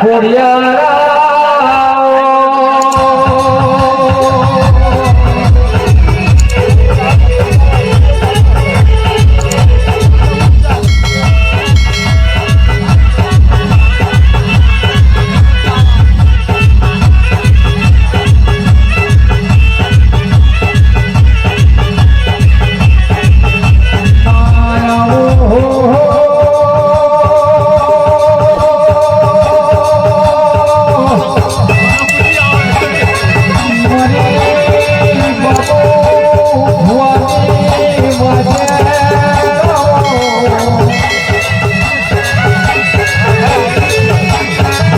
ખોડિયારા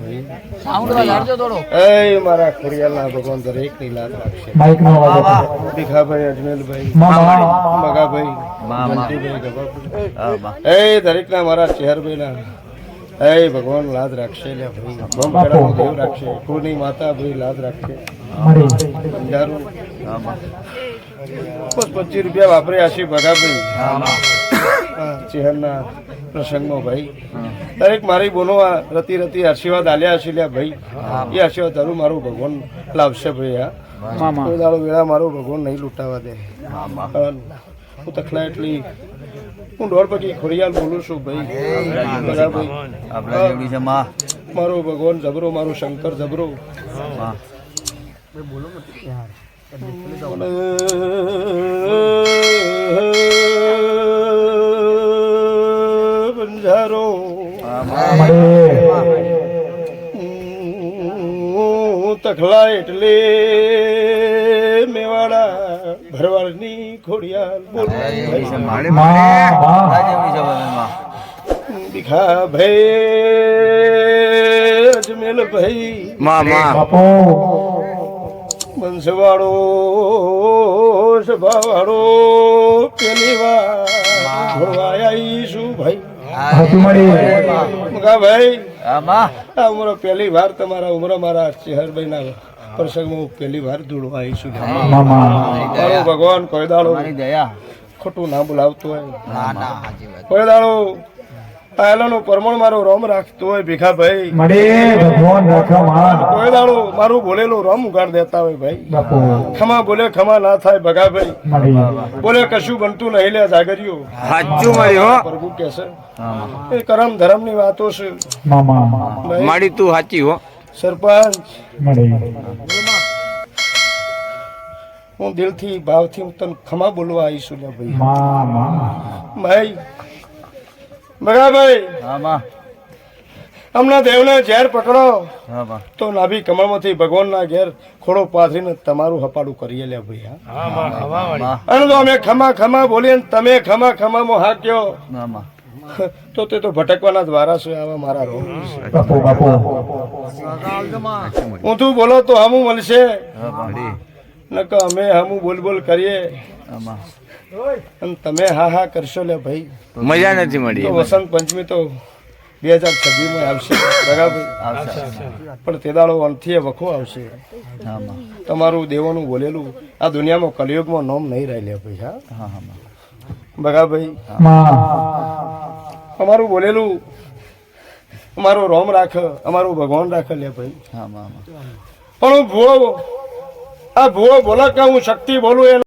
ભાઈ. મારા ખોડિયાલના ભગવાન દરેકની લાજ રાખશે. અવાજ. ભીખાભાઈ અજમેલભાઈ મગાભાઈ હે દરેકના મારા ચેહરભાઈના. હે ભગવાન લાજ રાખશે લે ભાઈ. ગોમખેડાનો દેવ રાખશે. કુળની માતા ભાઈ લાજ રાખશે. બસ પચીસ રૂપિયા વાપરે આશી ભગાભાઈ. આ ચેહરના પ્રસંગમાં ભાઈ. દરેક મારી બોલો આ રતી રતી આશીર્વાદ આલ્યા હશે લ્યા ભાઈ. એ આશીર્વાદ તારું મારું ભગવાન લાવશે ભાઈ હા. દાડો વેળા મારો ભગવાન નહીં લૂંટાવા દે. હું તખલા એટલી હું દોઢ પગી ખોડિયાલ બોલું છું ભાઈ. મારો ભગવાન જબરો મારો શંકર જબરો. માં. તખલા એટલે મેવાડા ભરવાડની ખોડિયા છે ભાઈ અજમેલ ભાઈ બંસવાળો સભાવાળો પેલી વાર ભરવાય ઈશુ ભાઈ. હાથી મળી. ભાઈ આ ઉમરો પહેલી વાર તમારા ઉમરો મારા ચેહરભાઈના પ્રસંગમાં હું પહેલી વાર જોડવા આવીશું મામા. ભગવાન કોઈ દાડો ખોટું ના બોલાવતો હોય. ના ના કોઈ દાડો પહેલાનું પરમણ મારું રોમ રાખતો હોય ભીખાભાઈ મડે ભગવાન કોઈ દાડો મારું બોલેલું રોમ ઉગાડ દેતા હોય ભાઈ. ખમા બોલે ખમા ના થાય ભગાભાઈ ભાઈ. બોલે કશું બનતું નહીં લે જાગરિયો. સાચું મારી હો. પ્રભુ કે છે. એ કરમ ધર્મની વાતો છે. મામા. ભાઈ, મારી તું સાચી હો. સરપંચ. મડી હું દિલથી ભાવથી હું તને ખમા બોલવા આવીશું ભાઈ. ભાઈ ભગાભાઈ હા માં હમણાં દેવને ઝેર પકડો. હા માં તો નાભી કમળમાંથી ભગવાનના ઘેર ખોડો પાથરીને તમારું હપાડું કરીએ લે ભાઈ હા. માં અને તો અમે ખમા ખમા બોલીએ ને તમે ખમા ખમામાં હા કયો હા માં તો તે તો ભટકવાના દ્વારા છે આવા મારા રોગ. બાપુ બાપુ. હું તું બોલો તો હમું મળશે. નકર અમે હમું બોલ બોલ કરીએ. હા માં અને તમે હા હા કરશો લે ભાઈ. મજા નથી મળી વસંત પંચમી તો બે હજાર છવ્વીસમાં આવશે. બરાબર? પણ તે દાડો અંતથી વખો આવશે. તમારું દેવોનું બોલેલું આ દુનિયામાં કલયુગમાં નોમ નહીં રહી લે ભાઈ હા? હા હા માં બગાભાઈ અમારું બોલેલું અમારો રોમ રાખ અમારું ભગવાન રાખ લે ભાઈ. હા પણ હું ભૂવો આ ભૂવો બોલા કે હું શક્તિ બોલું એ